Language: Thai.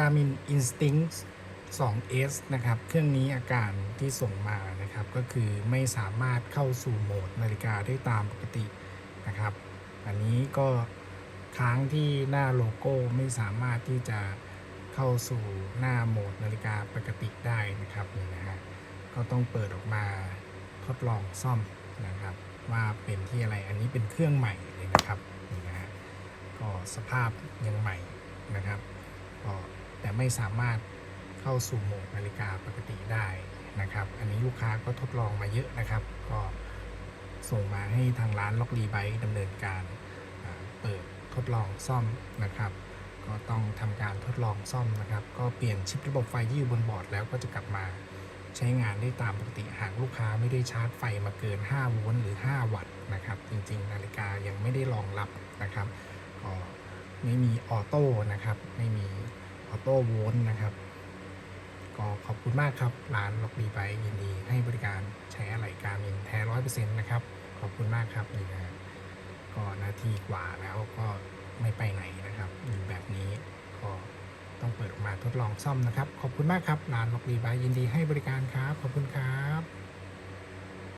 Garmin Instinct 2S นะครับ เครื่องนี้อาการที่ส่งมานะครับ ก็คือไม่สามารถเข้าสู่โหมดนาฬิกาได้ตามปกตินะครับ อันนี้ก็ค้างที่หน้าโลโก้ไม่สามารถที่จะเข้าสู่หน้าโหมดนาฬิกาปกติได้นะครับนี่นะฮะก็ต้องเปิดออกมาทดลองซ่อมนะครับ ว่าเป็นที่อะไรอันนี้เป็นเครื่องใหม่เลยนะครับนี่นะฮะก็สภาพยังใหม่นะครับก็ แต่ไม่สามารถเข้าสู่โหมดนาฬิกาปกติได้นะครับ อันนี้ลูกค้าก็ทดลองมาเยอะนะครับ ก็ส่งมาให้ทางร้านล็อกรีไบดำเนินการเปิดทดลองซ่อมนะครับ ก็ต้องทำการทดลองซ่อมนะครับ ก็เปลี่ยนชิประบบไฟที่อยู่บนบอร์ดแล้วก็จะกลับมาใช้งานได้ตามปกติหากลูกค้าไม่ได้ชาร์จไฟมาเกิน 5 โวลต์หรือ 5 วัตต์นะครับ จริง ๆ นาฬิกายังไม่ได้รองรับนะครับ ก็ไม่มีออโต้นะครับ ไม่มี ออโต้โวลต์นะครับ ก็ขอบคุณมากครับร้านล็อกดีไปยินดีให้บริการใช้อะไหล่การมินแท้ร้อยเปอร์เซ็นต์นะครับ ขอบคุณมากครับนี่นะก็นาทีกว่าแล้วก็ไม่ไปไหนนะครับอยู่แบบนี้ก็ต้องเปิดออกมาทดลองซ่อมนะครับ ขอบคุณมากครับร้านล็อกดีไปยินดีให้บริการครับขอบคุณครับ